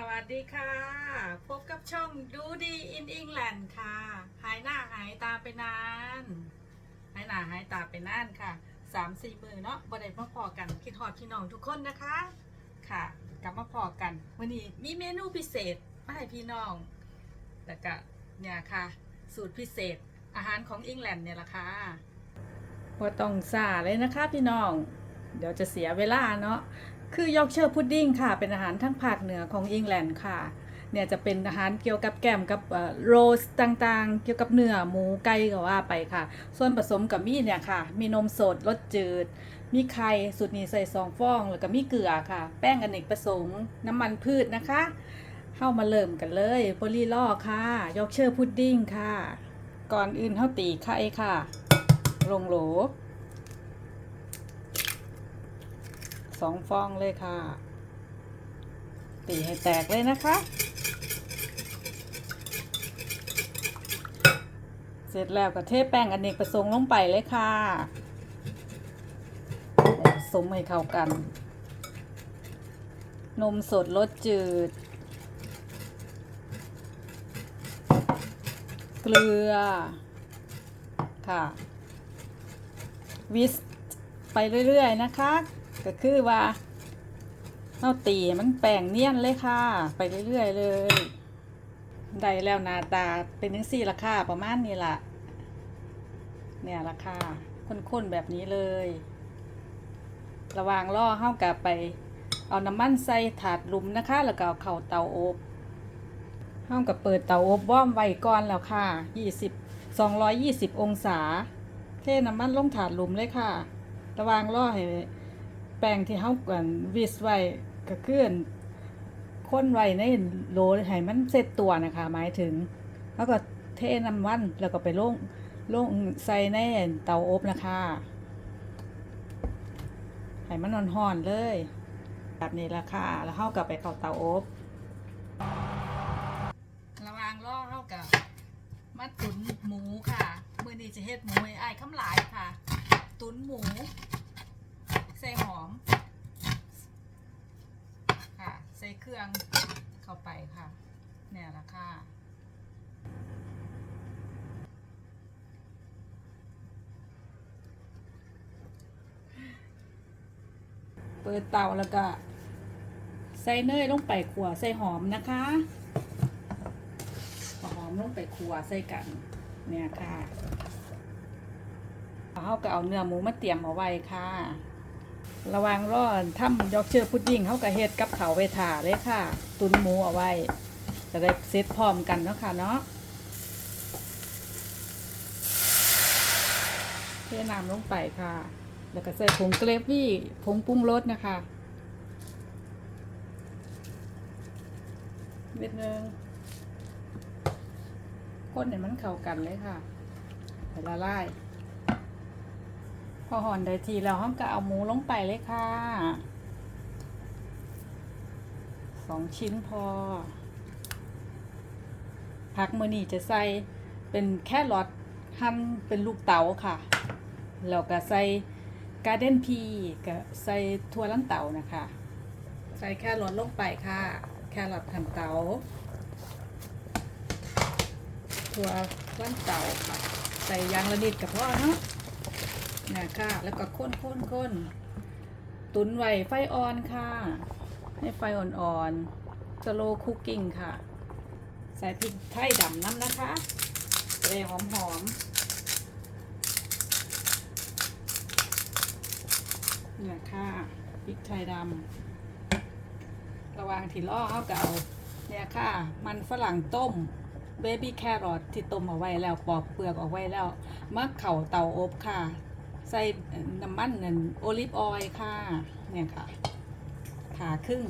สวัสดีค่ะ พบกับช่องดูดีอินอิงแลนด์ค่ะ หายหน้าหายตาไปนาน หายหน้าหายตาไปนานค่ะสามสี่มือเนาะบ่ได้มาพอกันคิดฮอดพี่น้องทุกคนนะคะ ค่ะ กลับมาพอกัน วันนี้มีเมนูพิเศษมาให้พี่น้อง แล้วก็เนี่ยค่ะ สูตรพิเศษอาหารของอิงแลนด์เนี่ยละค่ะว่าต้องซาเลยนะคะพี่น้อง เดี๋ยวจะเสียเวลาเนาะ คือยอร์กเชอร์พุดดิ้งค่ะ เป็นอาหารทั้งภาคเหนือของอังกฤษค่ะ เนี่ยจะเป็นอาหารเกี่ยวกับแกมกับโรสต่างๆ เกี่ยวกับเนื้อหมูไก่ก็ว่าไปค่ะ ส่วนผสมกับมีเนี่ยค่ะ มีนมสดรสจืด มีไข่สูตรนี้ใส่ซองฟอง แล้วก็มีเกลือค่ะ แป้งอเนกประสงค์ น้ำมันพืชนะคะ เข้ามาเริ่มกันเลยโปลีล่อค่ะ ยอร์กเชอร์พุดดิ้งค่ะ ก่อนอื่นเข้าตีไข่ค่ะ ลงโหล สองฟองเลยค่ะ ตีให้แตกเลยนะคะ เสร็จแล้วก็เทแป้งอเนกประสงค์ลงไปเลยค่ะผสมให้เข้ากัน นมสดรสจืด เกลือ ค่ะ วิสไปเรื่อย ๆ นะคะ ก็คือว่าเราตีมันแป้งเนียนเลยค่ะ ไปเรื่อยๆเลยได้แล้วนาตาเป็นยังสี่ราคาประมาณนี้ล่ะเนี่ยราคาข้นๆแบบนี้เลย ระวางล่อเข้ากับไป เอาน้ำมันใส่ถาดลุมนะคะ แล้วก็เอาเข่าเตาอบเข้ากับเปิดเตาอบว่อมไว้ก่อนแล้วค่ะ20 220 องศา เทน้ำมันลงถาดลุมเลยค่ะ ระวางล่อให้ แป้งที่เฮากันวิสไว้ก็คืออั่นค้นไว้ในโหลให้มันเสร็จตัวนะคะ หมายถึงแล้วก็เทน้ำมันแล้วก็ไปลงลงใส่ในเตาอบนะคะให้มันห่อนๆเลย แบบนี้ละค่ะ แล้วเฮากับไปเข้าเตาอบระวางล่อเฮากับมาตุนหมูค่ะ มื้อนี้จะเฮ็ดหมูให้อ้ายคำหลายค่ะ ตุนหมู ใส่หอม ค่ะ ใส่ เครื่องเข้าไปค่ะเนี่ยละค่ะเปิดเตาแล้วก็ ใส่เนยลงไปขัวใส่หอมนะคะหอมลงไปขัวใส่กันเนี่ยค่ะเขาก็เอาเนื้อหมูมาเตรียมเอาไว้ค่ะ ระวังร้อทำยอกเชอร์พุดดิ้งเขาก็เฮ็ดกับเขาวไว้ถ่าเลยค่ะ ตุนหมูเอาไว้ จะได้เซตพร้อมกันเนาะค่ะเนาะเทน้ำลงไปค่ะ แล้วก็ใส่ผงเกรฟวี่ผงปรุงรสนะคะเม็ดหนึงคนให้มันเข้ากันเลยค่ะละลาย พอห่อนได้ทีแล้วห้องก็เอาหมูลงไปเลยค่ะ สองชิ้นพอ ผักมือนี่จะใส่เป็นแค่รอทหั่นเป็นลูกเต๋าค่ะ แล้วก็ใส่การ์เด้นพีกับใส่ถั่วลันเต๋านะคะ ใส่แค่รอทลงไปค่ะ แค่รอทหั่นเต๋าถั่วลันเต๋าค่ะ ใส่ยางละนิดกับพ่อเนาะ นี่ยค่ะแล้วก็ค้นค้นค้นตุนไว้ไฟอ่อนค่ะ ให้ไฟอ่อนๆสโลคุกกิ้งค่ะ ใส่พริกไทยดำน้ำนะคะจะได้หอมหอมๆเนี่ยค่ะพริกไทยดำระว่างที่ล่อเขาเก่าเนี่ยค่ะ มันฝรั่งต้มเบบี้แครอทที่ต้มเอาไว้แล้วปอกเปลือกเอาไว้แล้วมะเข่าเตาอบค่ะ ใส่น้ำมันนั่นโอลิฟออยล์ค่ะ เนี่ยค่ะขาครึ่ง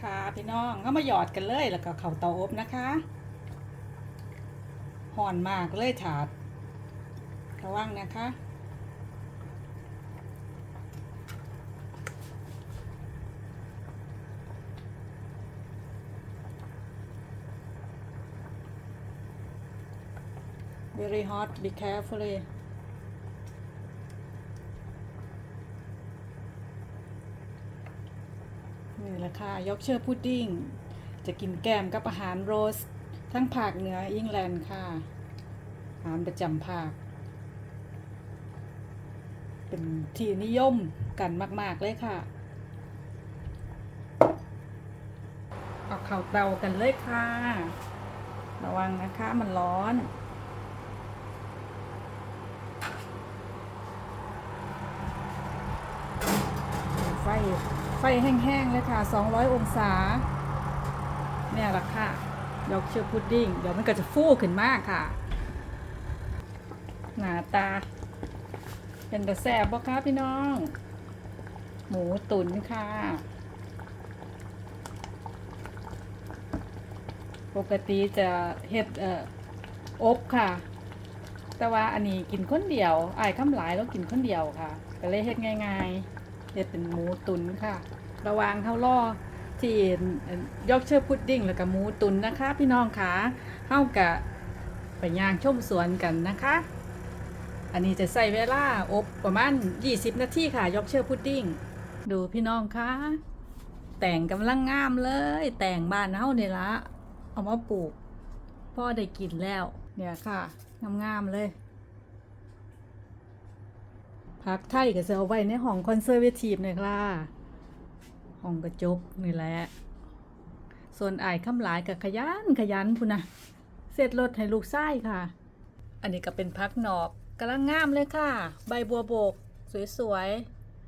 ค่ะพี่น้องก็มาหยอดกันเลยแล้วก็เข่าเตาอบนะคะห่อนมากเลยถาดระวังนะคะ very hot be carefully นี่แหละค่ะยอกเชอร์พุดดิ้ง จะกินแกมกับอาหารโรส ทั้งภาคเหนืออิงแลนด์ค่ะ อาหารประจำภาค เป็นที่นิยมกันมาก ๆ เลยค่ะ เอาเข่าเตากันเลยค่ะ ระวังนะคะมันร้อน ไฟไฟแห้งๆเลยค่ะ 200 องศา เนี่ยละค่ะยกเชือพุดดิ้ง เดี๋ยวมันก็จะฟูขึ้นมากค่ะ หน้าตา เป็นแต่แสบบ่คะพี่น้อง หมูตุ๋นค่ะปกติจะเฮ็ดเอ่ออบค่ะ แต่ว่าอันนี้กินคนเดียวอายคำหลายแล้วกินคนเดียวค่ะ ก็เลยเฮ็ดง่าย ๆ เฮ็ดเป็นหมูตุ๋นค่ะ ระวางเฮาล่อที่ยอกเชอร์พุดดิ้งแล้วก็หมูตุ๋นนะคะ พี่น้องค่ะเฮากะไปย่างชมสวนกันนะคะ อันนี้จะใส่เวลาอบประมาณ 20 นาทีค่ะยอกเชอร์พุดดิ้ง ดูพี่น้องค่ะ แต่งกำลังงามเลย แต่งบ้านเฮาเนี่ยละ เอามาปลูก พ่อได้กินแล้ว เนี่ยค่ะงามๆเลย พักไทยก็จะเอาไว้ในห้องคอนเซอร์เวทีฟเลยค่ะห้องกระจกนี่แหละ ส่วนไอายคำหลายกับขยันขยันพุ่นนะเสร็จรถให้ลูกไส้ค่ะ อันนี้ก็เป็นพักหนอกกำลังงามเลยค่ะ ใบบัวโบก สวย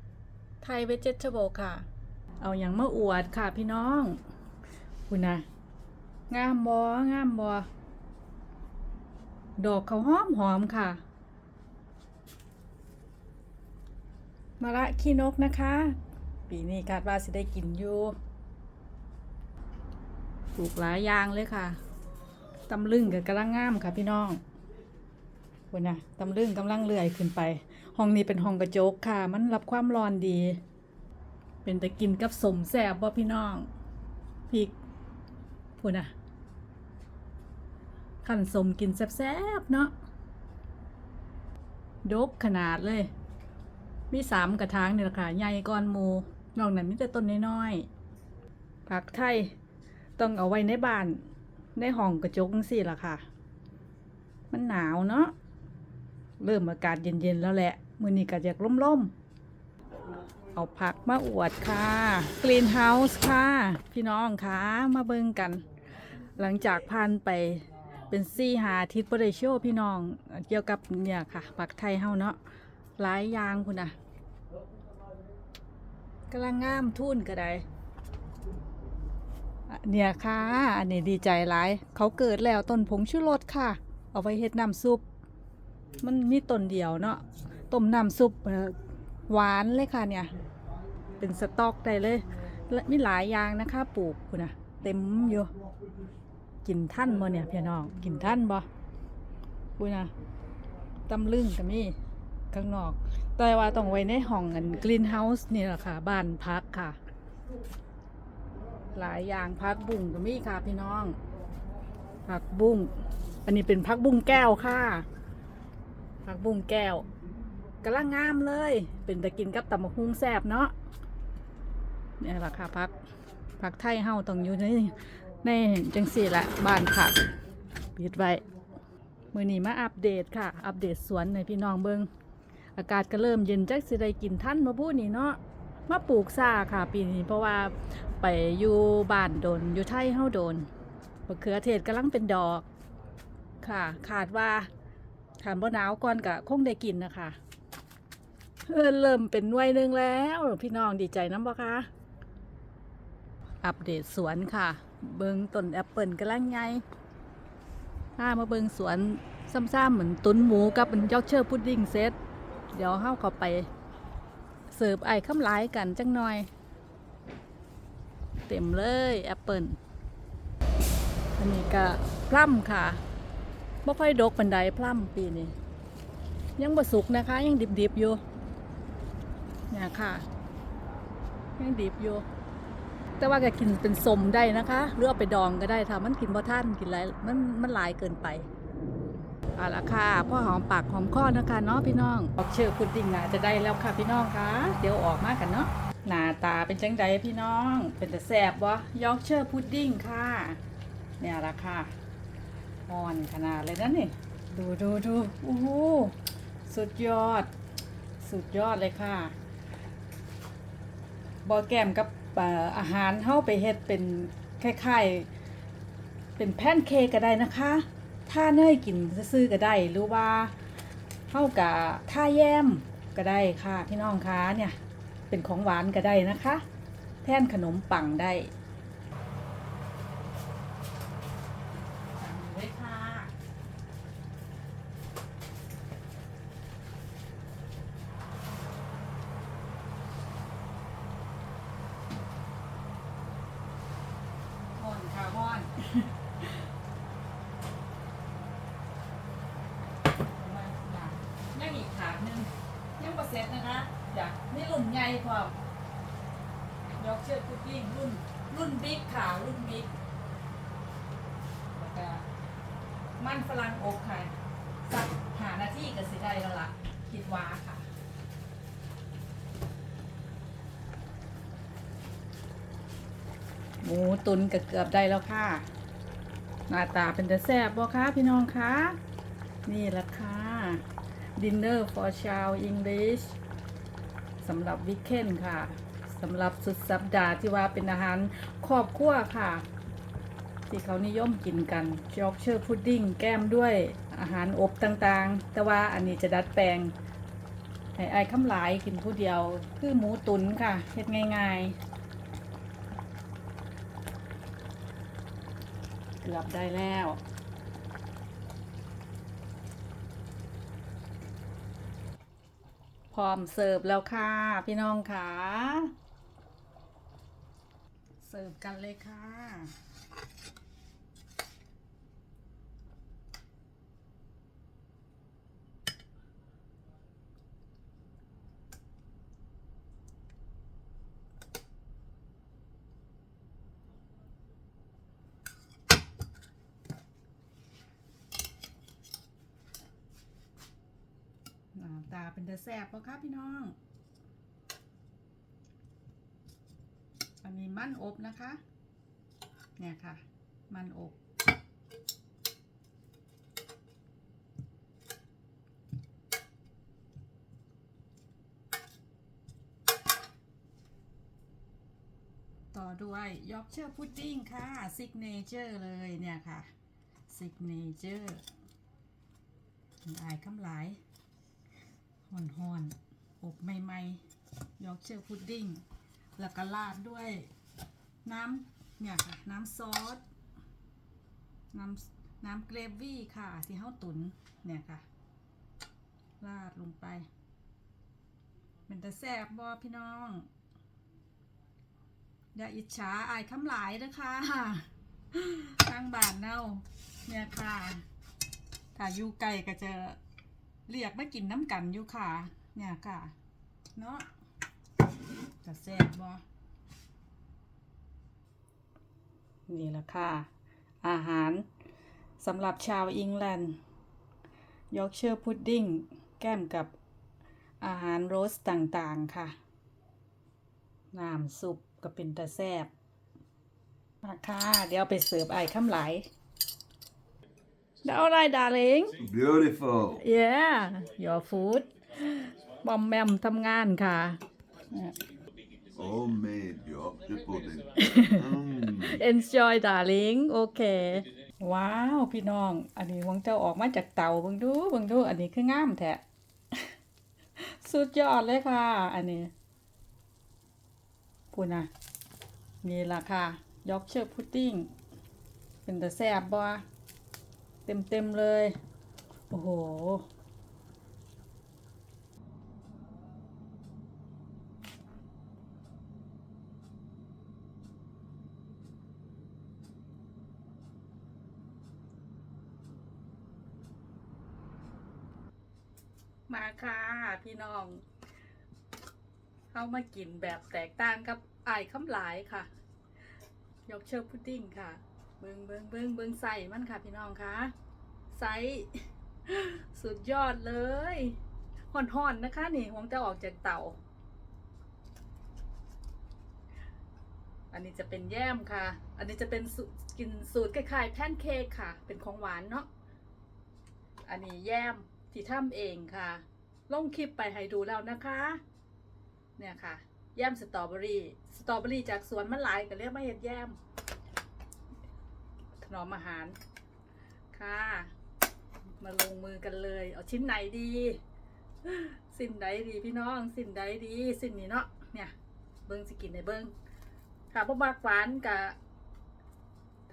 ๆ ไทยเวจเจเบิลค่ะ เอาอย่างมาอวดค่ะพี่น้องคุณนะงามบองามบอดอกเขาวหอมหอมค่ะ มาละขี้นกนะคะ ปีนี้คาดว่าสิได้กินอยู่ปลูกหลายอย่างเลยค่ะตำลึงกับกำลังงามค่ะพี่น้องคุณนะตำลึงกำลังเลื่อยขึ้นไป ห้องนี้เป็นห้องกระจกค่ะ มันรับความร้อนดี เป็นแต่กินกับสมแสบบ่พี่น้องพริกพูดนะขันสมกินแซ่บๆเนาะดกขนาดเลย มีสามกระถางนี่แหละค่ะใหญ่ก้อนมูนอกนั้นมีแต่ต้นน้อยๆผักไทยต้องเอาไว้ในบ้าน ในห้องกระจกสิล่ะค่ะ มันหนาวเนาะเริ่มอากาศเย็นๆแล้วแหละ มือนี้ก็อยากร่มๆ เอาผักมาอวดค่ะ กรีนเฮาส์ค่ะ พี่น้องค่ะ มาเบิ่งกัน หลังจากผ่านไปเป็นซี่หาทิตย์บริโชพี่น้อง เกี่ยวกับเนี่ยค่ะ ผักไทยเฮาเนาะ หลายยางคุณนะกำลังงามทุ่นก็ได้เนี่ยค่ะ อันนี้ดีใจหลาย เขาเกิดแล้วต้นผงชูรสค่ะ เอาไว้เฮ็ดน้ำซุป มันมีต้นเดียวเนาะ ต้มน้ำซุปหวานเลยค่ะเนี่ย เป็นสต๊อกได้เลยและมีหลายอย่างนะคะปลูกคุณนะเต็มอยู่ กินท่านบ่เนี่ยพี่น้อง กินท่านบ่คุณนะตำลึงก็มี ข้างนอก แต่ว่าต้องไว้ในห้องกันกรีนเฮาส์นี่แหละค่ะ บ้านพักค่ะ หลายอย่างพักบุ้งก็มีค่ะพี่น้องผักบุ้ง อันนี้เป็นผักบุ้งแก้วค่ะผักบุ้งแก้วกำลังงามเลย เป็นตะกินกับตำบักหุ่งแซบเนาะนี่แหละค่ะพักผักไทยเฮาต้องอยู่ในในจังสี่แหละบ้านผักปิดไว้ มือนี้มาอัปเดตค่ะ อัปเดตสวนในพี่น้องเบิ้ง อากาศก็เริ่มเย็นจักสิได้กินท่านมาพูดนี่เนาะมาปลูกซ่าค่ะ ปีนี้เพราะว่าไปอยู่บ้านโดนอยู่ไทยเฮาโดนมะเขือเทศกำลังเป็นดอกค่ะ ขาดว่าขานบ่หนาวก่อนกะคงได้กินนะคะเออเริ่มเป็นหน่วยหนึงแล้ว พี่น้องดีใจน้ำบ่คะอัปเดตสวนค่ะ เบิงต้นแอปเปิลกำลังใหญ่ถ้ามาเบิงสวนซ้ำๆเหมือนตุนหมูกับเป็นยอกเชอร์พุดดิ้งเซต เดี๋ยวเข้าเข้าไป เสิร์ฟไอ้ข้ามหลายกันจังหน่อย เต็มเลยแอปเปิลอันนี้ก็พลัมค่ะบ่ค่อยดกบันไดพลัมปีนี้ ยังบ่สุกนะคะ ยังดิบๆอยู่เนี่ยค่ะ ยังดิบอยู่ แต่ว่าก็กินเป็นสมได้นะคะ หรือเอาไปดองก็ได้ถ้ามันกินบ่ท่านกินหลายมันมันหลายเกินไป เอาละค่ะพ่อหอมปากหอมคอนะคะเนาะพี่น้องออกเชื่อพุดดิ้งอะจะได้แล้วค่ะพี่น้องคะเดี๋ยวออกมากันเนาะหน้าตาเป็นจังไดพี่น้อง เป็นแต่แสบวะยอกเชอร์พุดดิ้งค่ะ เนี่ยละค่ะอ่อนขนาดเลยนะนี่ดูดูดูโอ้โหสุดยอด สุดยอดเลยค่ะบอแกมกับเอ่ออาหารเข้าไปเฮ็ดเป็นคล้ายๆ เป็นแพนเค้กก็ได้นะคะ ถ้าเนยกินซื่อๆก็ได้หรือว่าเข้ากับท่าแยมก็ได้ค่ะพี่น้องคะเนี่ยเป็นของหวานก็ได้นะคะ แทนขนมปังได้สั่งเลยค่ะ ห่อนค่ะห่อนมาอยากยังอีกถาดหนึงยังประ เสร็จนะคะอยากนี่รุ่นใหญ่พอยอกเชือกพุดดิ้รุ่น รุ่นบิ๊กค่ะรุ่นบิ๊กแล้วก็มันฝรั่งอบค่ะสักหานาที่ก็สิได้แล้วล่ะคิดว่าค่ะหมูตุนก็เกือบได้แล้วค่ะ หน้าตาเป็นจะแซ่บบ่คะพี่น้องคะนี่แหละค่ะ Dinner for Child English สำหรับวิกเคนค่ะสำหรับสุดสัปดาห์ที่ว่าเป็นอาหารครอบครัวค่ะ ที่เขานิยมกินกันยอกเชอร์พุดดิ้งแก้มด้วยอาหารอบต่างๆ แต่ว่าอันนี้จะดัดแปลงให้ไอ้คำหลายกินผู้เดียว คือหมูตุนค่ะเฮ็ดง่ายๆเกือบได้แล้ว พร้อมเสิร์ฟแล้วค่ะ พี่น้องค่ะ เสิร์ฟกันเลยค่ะ หน้าเป็นตาแสบปะครับพี่น้อง อันนี้มันอบนะคะ เนี่ยค่ะ มันอบ ต่อด้วยยอกเชอร์พุดดิ้งค่ะซิกเนเจอร์เลยเนี่ยค่ะซิกเนเจอร์อายคำหลาย ห่อนห่อนๆอบใหม่ๆยอกเชอร์พุดดิ้ง แล้วก็ราดด้วยน้ำเนี่ยค่ะ น้ำซอส น้ำน้ำเกรวี่ค่ะ ที่เฮาตุนเนี่ยค่ะ ราดลงไป เป็นตะแซบบอพี่น้อง อย่าอิจฉาอายคำหลายนะคะทางบ้านเน่าเนี่ยค่ะถ้าอยู่ไกลก็จะ เรียกมากินน้ำกันอยู่ค่ะ เนี่ยค่ะ เนาะจะแซ่บบ่นี่แหละค่ะ อาหารสำหรับชาวอังกฤษยอกเชอร์พุดดิ้งแก้มกับอาหารโรสต่างๆค่ะน้ำซุปก็เป็นตะแซ่บมาค่ะ เดี๋ยวไปเสิร์ฟไอ้ข้ามไหล แล้วอะไร darling Beautiful. Yeah your food บอมแมมทำงานค่ะ Homemade Yorkshire pudding. mm. Enjoy darling โอเคว้าวพี่น้อง อันนี้หวงเจ้าออกมาจากเตาเบิ่งดูเบิ่งดู อันนี้คืองามแท้สุดยอดเลยค่ะ อันนี้พูดนะนี่ล่ะค่ะยอกเชอร์พุดดิ้งเป็นแต่แซ่บบ่ เต็มเต็มๆเลย โอ้โห มาค่ะ พี่น้อง เข้ามากินแบบแตกต่างกับไอ้ายคำหลายค่ะ ยกเชอร์พุดดิ้งค่ะ เบิงเบิงเบิงเบิงใส่มันค่ะพี่น้องคะใส่สุดยอดเลยห่อนๆนะคะนี่หวงจะออกจากเตาอันนี้จะเป็นแยมค่ะ อันนี้จะเป็นสูตรกินสูตรคล้ายๆแพนเค้กค่ะ เป็นของหวานเนาะ อันนี้แยมที่ทำเองค่ะ ลงคลิปไปให้ดูแล้วนะคะ เนี่ยค่ะ แยมสตรอเบอรี่ สตรอเบอรี่จากสวนมันหลายก็เรียกมาเห็ดแยม ถนอมอาหาร ค่ะ มาลงมือกันเลย เอาชิ้นไหนดี สิ้นใดดีพี่น้อง สิ้นใดดี สิ้นนี้เนาะ เนี่ย เบิ้งสิกินในเบิ้งถ้าบ่มักหวานกับ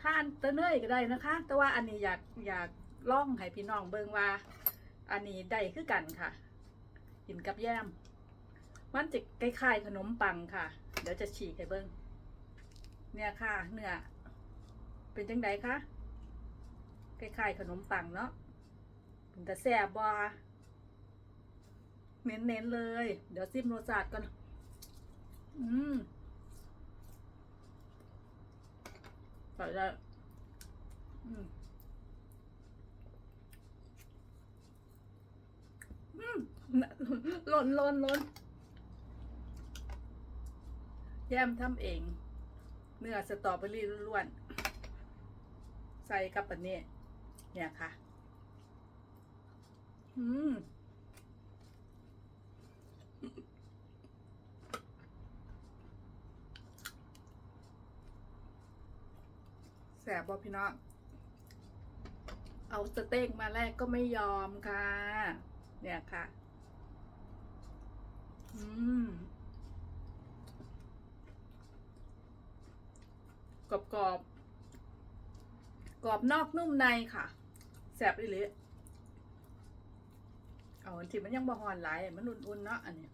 ทานเตะเนยก็ได้นะคะ แต่ว่าอันนี้อยากอยากล่องให้พี่น้องเบิ้งว่า อันนี้ได้คือกันค่ะ กินกับแยมมันจะคล้ายๆขนมปังค่ะ เดี๋ยวจะฉีกให้เบิ้งเนี่ยค่ะเนื้อ เป็นจังไดคะคล้ายๆขนมปังเนาะเป็นแต่แซ่บบ่เน้นๆเลย เดี๋ยวซิมรสชาติก่อน อืมใส่ได้อืม อืมหล่นหล่นหล่นแยมทำเอง เนื้อสตรอเบอรี่ล้วนๆ ใส่กับอันนี้เนี่ยค่ะ อืมแสบบ่พี่น้อง เอาสเต็กมาแรกก็ไม่ยอมค่ะ เนี่ยค่ะ อืมกรอบกรอบๆ กรอบนอกนุ่มในค่ะแสบอีหลีเอาอันที่มันยังบ่หอนหลายมันอุ่นๆเนาะอันนี้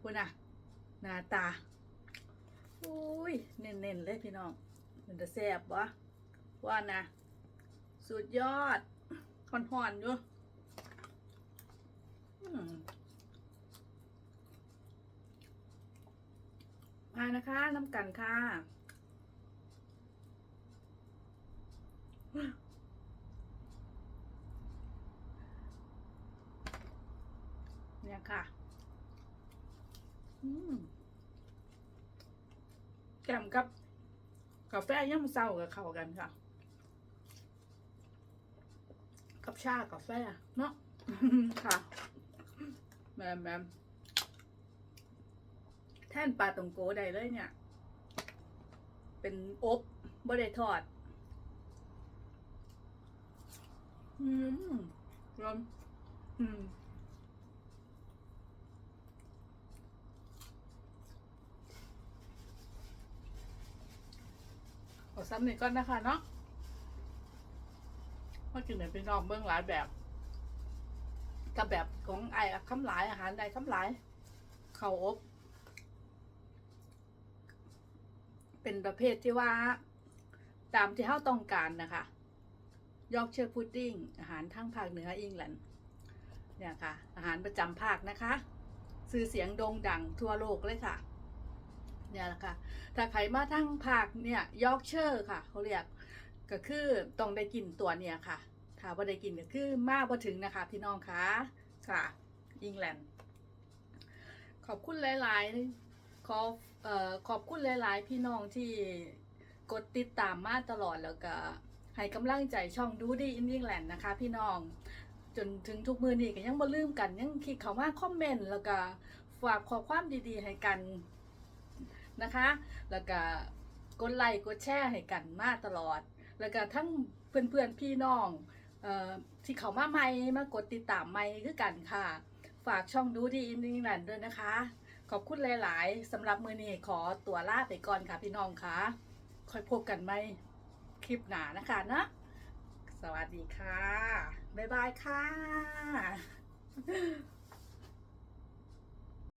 คุณอะหน้าตาอุ้ยเน้นๆเลยพี่น้อง มันจะแซ่บวะว่านะ สุดยอดห่อนๆอยู่มานะคะน้ำกันค่ะ เนี่ยค่ะ อืมแกมกับกาแฟย่ำเศร้ากับเข้ากันค่ะ กับชากาแฟเนาะค่ะแมมแมมแท่นปลาตองโกได้เลยเนี่ย เป็นอบบ่ได้ทอด อืมรวมอืมเอาซ้ำหนึ่งก้อนนะคะเนาะว่ากินไหนเป็นนอกเบื้องหลายแบบกับแบบของไอ้คำหลายอาหารใดคำหลายเข่าอบ เป็นประเภทที่ว่า ตามที่เขาต้องการนะคะ ยอกเชอร์พุดดิ้งอาหารทางภาคเหนืออังกฤษเนี่ยค่ะ อาหารประจำภาคนะคะซื้อเสียงโด่งดังทั่วโลกเลยค่ะ เนี่ยแหละค่ะถ้าใครมาทั้งภาคเนี่ยยอร์กเชอร์ค่ะเขาเรียกก็คือต้องได้กินตัวเนี่ยค่ะ ถ้าว่าได้กินก็คือมากพอถึงนะคะ พี่น้องคะค่ะอังกฤษขอบคุณหลาย ๆขอเอ่อขอบคุณหลาย ๆ พี่น้องที่กดติดตามมาตลอดแล้วก็ ให้กำลังใจช่องดูดีอินดิงแลนด์นะคะ พี่น้อง จนถึงทุกมือนี้ก็ยังบ่ลืมกัน ยังคลิกเข้ามาคอมเมนต์แล้วก็ฝากขอความดีๆ ให้กันนะคะ แล้วก็กดไลค์กดแชร์ให้กันมาตลอด แล้วก็ทั้งเพื่อนๆพี่น้องออที่เขามาใหม่มากดติดตามใหม่คือกันค่ะ ฝากช่องดูดีอินดิงแลนด์ด้วยนะคะ ขอบคุณหลาย ๆสำหรับมือนี้ขอตัวลาไปก่อนค่ะพี่น้องค่ะค่อยพบกันไหม คลิปหนานะคะนะสวัสดีค่ะ บ๊ายบายค่ะ